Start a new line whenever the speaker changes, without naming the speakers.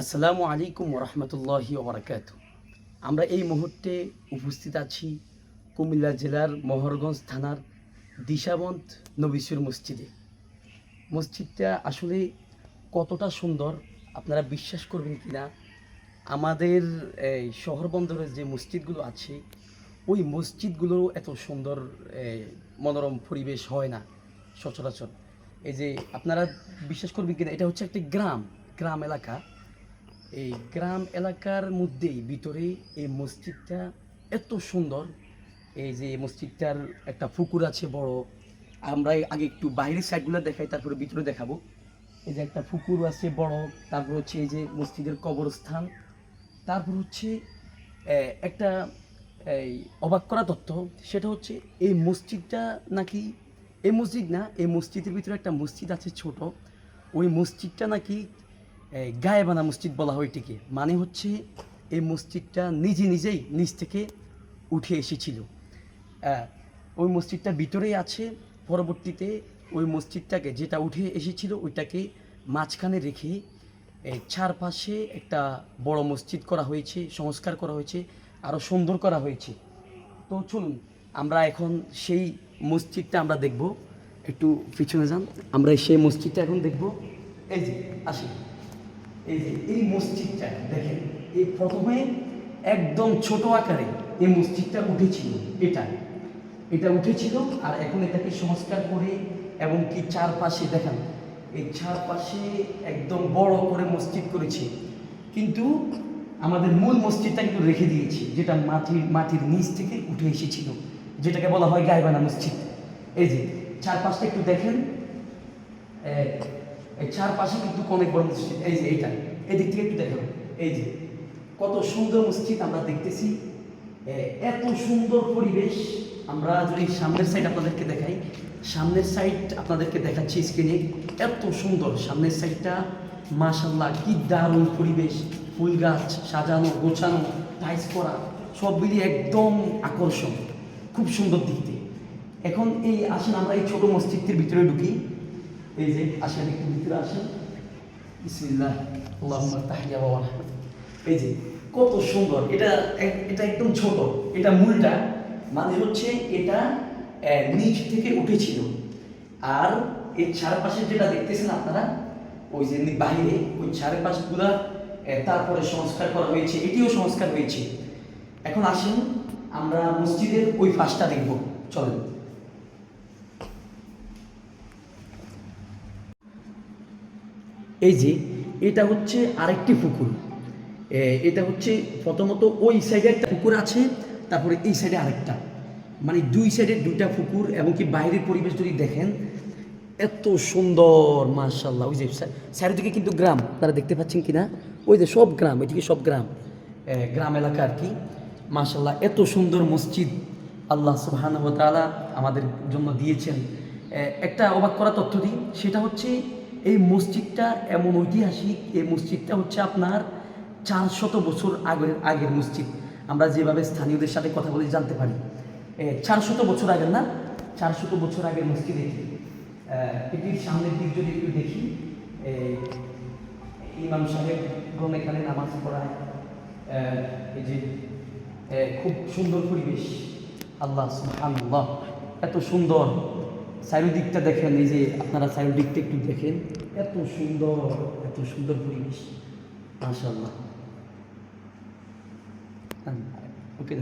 আসসালামু আলাইকুম রহমতুল্লাহি ওবরাকাত। আমরা এই মুহূর্তে উপস্থিত আছি কুমিল্লা জেলার মহরগঞ্জ থানার দিশাবন্ত নবিসুর মসজিদে। মসজিদটা আসলে কতটা সুন্দর আপনারা বিশ্বাস করবেন কি না আমাদের এই শহর বন্দরের যে মসজিদগুলো আছে, ওই মসজিদগুলো এত সুন্দর মনোরম পরিবেশ হয় না সচরাচর। এই যে আপনারা বিশ্বাস করবেন কিনা, এটা হচ্ছে একটি গ্রাম গ্রাম এলাকা। এই গ্রাম এলাকার মধ্যেই ভিতরে এই মসজিদটা এত সুন্দর। এই যে মসজিদটার একটা পুকুর আছে বড়, আমরা আগে একটু বাইরের সাইডগুলো দেখাই, তারপরে ভিতরে দেখাবো। এই যে একটা পুকুর আছে বড়, তারপর হচ্ছে এই যে মসজিদের কবরস্থান, তারপর হচ্ছে একটা, এই, অবাক করা তথ্য, সেটা হচ্ছে এই মসজিদটা নাকি, এই মসজিদ না, এই মসজিদের ভিতরে একটা মসজিদ আছে ছোট, ওই মসজিদটা নাকি গায়েবানা মসজিদ বলা হয় এটিকে। মানে হচ্ছে এই মসজিদটা নিজে নিজেই নিচ থেকে উঠে এসেছিল। ওই মসজিদটা ভিতরেই আছে, পরবর্তীতে ওই মসজিদটাকে যেটা উঠে এসেছিল ওইটাকে মাঝখানে রেখে চারপাশে একটা বড় মসজিদ করা হয়েছে, সংস্কার করা হয়েছে আরও সুন্দর করা হয়েছে। তো চলুন, আমরা এখন সেই মসজিদটা আমরা দেখব। একটু পিছনে যান, আমরা সেই মসজিদটা এখন দেখব। এই যে আসি এই যে, এই মসজিদটা, দেখেন, এই প্রথমে একদম ছোট আকারে এই মসজিদটা উঠেছিল। এটা এটা উঠেছিল আর এখন এটাকে সংস্কার করে এবং কি চারপাশে দেখান, এই চারপাশে একদম বড় করে মসজিদ করেছে। কিন্তু আমাদের মূল মসজিদটা কিন্তু রেখে দিয়েছি, যেটা মাটির মাটির নিচ থেকে উঠে এসেছিল, যেটাকে বলা হয় গায়বানা মসজিদ। এই যে, চারপাশটা একটু দেখেন। এই- চারপাশে কিন্তু অনেক বড় মসজিদ। এই যে এইটা এই দিক থেকে একটু দেখো এই যে, কত সুন্দর মসজিদ আমরা দেখতেছি। এত সুন্দর পরিবেশ আমরা যদি সামনের সাইড আপনাদেরকে দেখাই, সামনের সাইড আপনাদেরকে দেখাচ্ছি স্ক্রিনে এত সুন্দর। সামনের সাইডটা মাশাল্লাহ কি দারুণ পরিবেশ। ফুল গাছ সাজানো, গোছানো টাইস করা, সব মিলিয়ে একদম আকর্ষণ। খুব সুন্দর দেখতে এখন এই, আসেন আমরা এই ছোট মসজিদটির ভিতরে ঢুকি। এই যে আসেন, একটু ভিতরে আসেন। বিসমিল্লাহ ওয়া এই যে, কত সুন্দর। এটা এটা একদম ছোট। এটা মূলটা মানে হচ্ছে এটা নিচ থেকে উঠেছিল। আর এই চারপাশে যেটা দেখতেছেন আপনারা, ওই যে বাইরে ওই চারপাশগুলা তারপরে সংস্কার করা হয়েছে। এটিও সংস্কার হয়েছে। এখন আসেন, আমরা মসজিদের ওই ফাঁসটা দেখব। চলেন। এই যে, এটা হচ্ছে আরেকটি পুকুর। এটা হচ্ছে প্রথমত ওই সাইডে একটা পুকুর আছে, তারপরে এই সাইডে আরেকটা। মানে দুই সাইডে দুইটা পুকুর এবং কি বাইরের পরিবেশ যদি দেখেন, এত সুন্দর মার্শাল্লাহ ওই যে চারিদিকে কিন্তু গ্রাম তারা দেখতে পাচ্ছেন কি না ওই যে সব গ্রাম, এদিকে সব গ্রাম। গ্রাম এলাকা আর কি। মার্শাল্লাহ এত সুন্দর মসজিদ আল্লাহ তাআলা আমাদের জন্য দিয়েছেন। একটা অবাক করা তথ্য দিই, সেটা হচ্ছে এই মসজিদটা এমন ঐতিহাসিক, এই মসজিদটা হচ্ছে আপনার চারশত বছর আগের আগের মসজিদ। আমরা যেভাবে স্থানীয়দের সাথে কথা বলে জানতে পারি। চারশত বছর আগের না? চারশত বছর আগের মসজিদ এটি। এটির সামনের দিক যদি একটু দেখি ইমাম সাহেব গণ এখানে নামাজ পড়ায়। এই যে খুব সুন্দর পরিবেশ। আল্লাহ সুবহানাল্লাহ, এত সুন্দর। চারিদিকটা দেখেন, এই যে আপনারা চারিদিকটা একটু দেখেন, এত সুন্দর এত সুন্দর পরিবেশ। মাশাল্লাহ ওকে